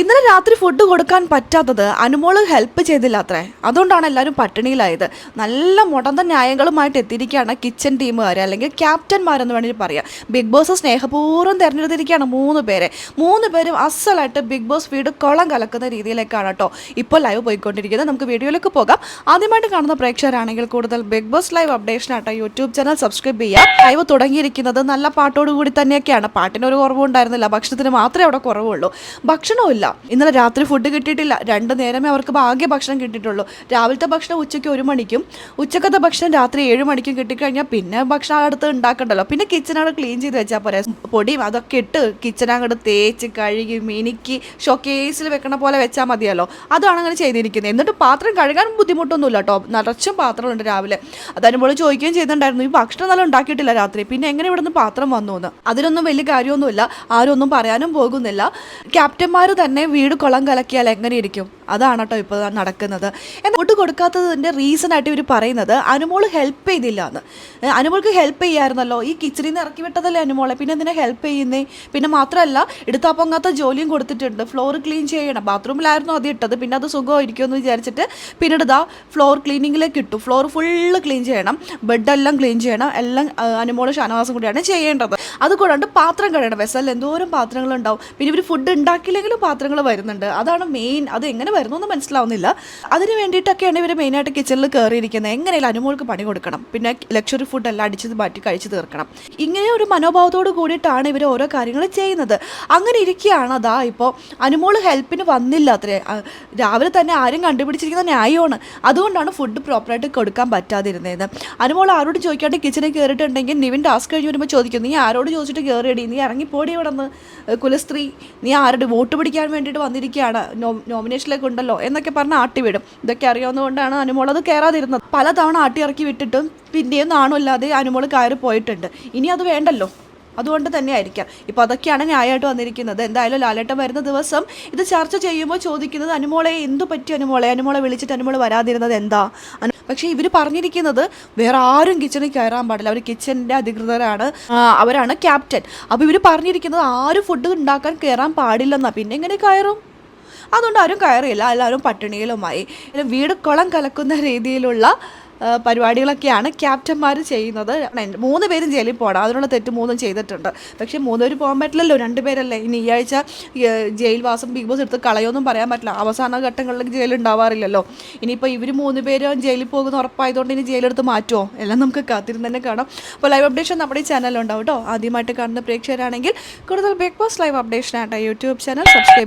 ഇന്നലെ രാത്രി ഫുഡ് കൊടുക്കാൻ പറ്റാത്തത് അനുമോൾ ഹെൽപ്പ് ചെയ്തില്ല അത്രേ. അതുകൊണ്ടാണ് എല്ലാവരും പട്ടിണിയിലായത്. നല്ല മുടന്ത ന്യായങ്ങളുമായിട്ട് എത്തിയിരിക്കുകയാണ് കിച്ചൺ ടീമുകാർ അല്ലെങ്കിൽ ക്യാപ്റ്റന്മാരെന്ന് വേണമെങ്കിൽ പറയാം. ബിഗ് ബോസ് സ്നേഹപൂർവം തിരഞ്ഞെടുത്തിരിക്കുകയാണ് മൂന്ന് പേരെ. മൂന്ന് പേരും അസലായിട്ട് ബിഗ് ബോസ് വീട് കുളം കലക്കുന്ന രീതിയിലേക്കാണ് കേട്ടോ ഇപ്പോൾ ലൈവ് പോയിക്കൊണ്ടിരിക്കുന്നത്. നമുക്ക് വീഡിയോയിലേക്ക് പോകാം. ആദ്യമായിട്ട് കാണുന്ന പ്രേക്ഷകരാണെങ്കിൽ കൂടുതൽ ബിഗ് ബോസ് ലൈവ് അപ്ഡേഷനായിട്ട് യൂട്യൂബ് ചാനൽ സബ്സ്ക്രൈബ് ചെയ്യാം. ലൈവ് തുടങ്ങിയിരിക്കുന്നത് നല്ല പാട്ടോടുകൂടി തന്നെയൊക്കെയാണ്. പാട്ടിനൊരു കുറവുണ്ടായിരുന്നില്ല. ഭക്ഷണത്തിന് മാത്രമേ അവിടെ കുറവുള്ളൂ. ഭക്ഷണവും ഇല്ല ഇന്നലെ രാത്രി ഫുഡ് കിട്ടിയിട്ടില്ല. രണ്ട് നേരമേ അവർക്ക് ഭാഗ്യ ഭക്ഷണം കിട്ടിയിട്ടുള്ളൂ. രാവിലത്തെ ഭക്ഷണം ഉച്ചയ്ക്ക് ഒരു മണിക്കും ഉച്ചക്കത്തെ ഭക്ഷണം രാത്രി ഏഴ് മണിക്കും കിട്ടിക്കഴിഞ്ഞാൽ പിന്നെ ഭക്ഷണം അടുത്ത് ഉണ്ടാക്കണ്ടല്ലോ. പിന്നെ അവിടെ ക്ലീൻ ചെയ്ത് വെച്ചാൽ പോരെ. പൊടിയും അതൊക്കെ ഇട്ട് കിച്ചൺ അങ്ങോട്ട് തേച്ച് കഴുകി മിനുക്കി ഷോക്കേസിൽ വെക്കണ പോലെ വെച്ചാൽ മതിയല്ലോ. അതാണ് അങ്ങനെ ചെയ്തിരിക്കുന്നത് എന്നിട്ട് പാത്രം കഴുകാൻ ബുദ്ധിമുട്ടൊന്നുമില്ല കേട്ടോ. നിറച്ചും പാത്രമുണ്ട് രാവിലെ. അതനുമ്പോൾ ചോദിക്കുകയും ചെയ്തിട്ടുണ്ടായിരുന്നു ഈ ഭക്ഷണം നല്ല ഉണ്ടാക്കിയിട്ടില്ല രാത്രി. പിന്നെ എങ്ങനെ ഇവിടുന്ന് പാത്രം വന്നു? എന്ന്. അതിനൊന്നും വലിയ കാര്യമൊന്നുമില്ല. ആരും ഒന്നും പറയാനും പോകുന്നില്ല. ക്യാപ്റ്റന്മാർ തന്നെ വീട് കുളം കലക്കിയാൽ എങ്ങനെ ഇരിക്കും അതാണ് കേട്ടോ ഇപ്പോൾ നടക്കുന്നത്. എന്നാൽ വോട്ട് കൊടുക്കാത്തതിന്റെ റീസൺ ആയിട്ട് ഇവർ പറയുന്നത് അനുമോൾ ഹെൽപ്പ് ചെയ്തില്ല എന്ന് അനുമോൾക്ക് ഹെൽപ്പ് ചെയ്യായിരുന്നല്ലോ. ഈ കിച്ചണിൽ നിന്ന് ഇറക്കി വിട്ടതല്ലേ അനുമോളെ? പിന്നെ എന്തിനാ ഹെൽപ്പ് ചെയ്യുന്നേ? പിന്നെ മാത്രമല്ല എടുത്താ പൊങ്ങാത്ത ജോലിയും കൊടുത്തിട്ടുണ്ട്. ഫ്ലോർ ക്ലീൻ ചെയ്യണം. ബാത്റൂമിലായിരുന്നു അത് ഇട്ടത്. പിന്നെ അത് സുഖമായിരിക്കും എന്ന് വിചാരിച്ചിട്ട് പിന്നീട് ഇതാ ഫ്ലോർ ക്ലീനിങ്ങിലേക്ക് ഇട്ടു. ഫ്ലോർ ഫുള്ള് ക്ലീൻ ചെയ്യണം. ബെഡെല്ലാം ക്ലീൻ ചെയ്യണം. എല്ലാം അനുമോൾ ഷാനവാസം കൂടിയാണ് ചെയ്യേണ്ടത്. അതുകൂടാണ്ട് പാത്രം കഴിയണം വെസലിൽ എന്തോരം പാത്രങ്ങളുണ്ടാവും. പിന്നെ ഇവർ ഫുഡ് ഉണ്ടാക്കിയില്ലെങ്കിലും പാത്രങ്ങൾ വരുന്നുണ്ട്. അതാണ് മെയിൻ. അത് എങ്ങനെ വരുന്നു എന്ന് മനസ്സിലാവുന്നില്ല. അതിന് വേണ്ടിയിട്ടൊക്കെയാണ് ഇവർ മെയിനായിട്ട് കിച്ചണിൽ കയറിയിരിക്കുന്നത് എങ്ങനെയാലും അനുമോൾക്ക് പണി കൊടുക്കണം. പിന്നെ ലക്ഷറി ഫുഡ് എല്ലാം അടിച്ച് മാറ്റി കഴിച്ചു തീർക്കണം. ഇങ്ങനെ ഒരു മനോഭാവത്തോട് കൂടിയിട്ടാണ് ഇവർ ഓരോ കാര്യങ്ങൾ ചെയ്യുന്നത്. അങ്ങനെ ഇരിക്കുകയാണ് അതാ ഇപ്പോൾ അനുമോൾ ഹെൽപ്പിന് വന്നില്ല അത്രേ. രാവിലെ തന്നെ ആരും കണ്ടുപിടിച്ചിരിക്കുന്ന ന്യായമാണ്. അതുകൊണ്ടാണ് ഫുഡ് പ്രോപ്പറായിട്ട് കൊടുക്കാൻ പറ്റാതിരുന്നത്. അനുമോൾ ആരോട് ചോദിക്കാണ്ട് കിച്ചണിൽ കയറിയിട്ടുണ്ടെങ്കിൽ നിവിൻ ടാസ്ക് കഴിഞ്ഞ് വരുമ്പോൾ ചോദിക്കും നീ ആരോട് ചോദിച്ചിട്ട് കയറിയടി നീ ഇറങ്ങിപ്പോടി ഇവിടെ നിന്ന് കുലസ്ത്രീ നീ ആരുടെ വോട്ട് പിടിക്കാൻ വേണ്ടിയിട്ട് വന്നിരിക്കുകയാണ്? നോമിനേഷനിലേക്ക് ഉണ്ടല്ലോ എന്നൊക്കെ പറഞ്ഞ് ആട്ടി വിടും ഇതൊക്കെ അറിയാവുന്നതുകൊണ്ടാണ് അനുമോൾ കയറാതിരുന്നത് പലതവണ ആട്ടി ഇറക്കി വിട്ടിട്ടും പിന്നെയും നാണമില്ലാതെ അനുമോൾ കയറി പോയിട്ടുണ്ട്. ഇനി അത് വേണ്ടല്ലോ. അതുകൊണ്ട് തന്നെ ആയിരിക്കാം ഇപ്പോൾ അതൊക്കെയാണ് ന്യായമായിട്ട് വന്നിരിക്കുന്നത്. എന്തായാലും ലാലേട്ടൻ വരുന്ന ദിവസം ഇത് ചർച്ച ചെയ്യുമ്പോൾ ചോദിക്കുന്നത് അനുമോളെ എന്തു പറ്റി അനുമോളെ? അനുമോളെ വിളിച്ചിട്ട് അനുമോൾ വരാതിരുന്നത് എന്താ? പക്ഷേ ഇവർ പറഞ്ഞിരിക്കുന്നത് വേറെ ആരും കിച്ചണിൽ കയറാൻ പാടില്ല. അവർ കിച്ചണിന്റെ അധികൃതരാണ്. അവരാണ് ക്യാപ്റ്റൻ. അപ്പോൾ ഇവർ പറഞ്ഞിരിക്കുന്നത് ആരും ഫുഡ് ഉണ്ടാക്കാൻ കയറാൻ പാടില്ലെന്നാണ് പിന്നെ എങ്ങനെ കയറും? അതുകൊണ്ട് ആരും കയറിയില്ല. എല്ലാവരും പട്ടിണിയിലുമായി. വീട് കുളം കലക്കുന്ന രീതിയിലുള്ള പരിപാടികളൊക്കെയാണ് ക്യാപ്റ്റന്മാർ ചെയ്യുന്നത്. മൂന്ന് പേരും ജയിലിൽ പോകണം അതിനുള്ള തെറ്റ് മൂന്നും ചെയ്തിട്ടുണ്ട്. പക്ഷേ മൂന്ന് പേര് പോകാൻ പറ്റില്ലല്ലോ. രണ്ട് പേരല്ലേ. ഇനി ഈ ആഴ്ച ജയിൽവാസം ബിഗ് ബോസ് എടുത്ത് കളയൊന്നും പറയാൻ പറ്റില്ല. അവസാന ഘട്ടങ്ങളിൽ ജയിലിൽ ഉണ്ടാവാറില്ലല്ലോ ഇനിയിപ്പോൾ ഇവർ മൂന്ന് പേരും ജയിലിൽ പോകുന്ന ഉറപ്പായതുകൊണ്ട് ഇനി ജയിലെടുത്ത് മാറ്റുമോ എല്ലാം നമുക്ക് കാത്തിരുന്ന് തന്നെ കാണാം. അപ്പോൾ ലൈവ് അപ്ഡേഷൻ നമ്മുടെ ഈ ചാനലുണ്ടാവും കേട്ടോ. ആദ്യമായിട്ട് കാണുന്ന പ്രേക്ഷകരാണെങ്കിൽ കൂടുതൽ ബിഗ് ബോസ് ലൈവ് അപ്ഡേഷനായിട്ട് യൂട്യൂബ് ചാനൽ സബ്സ്ക്രൈബ്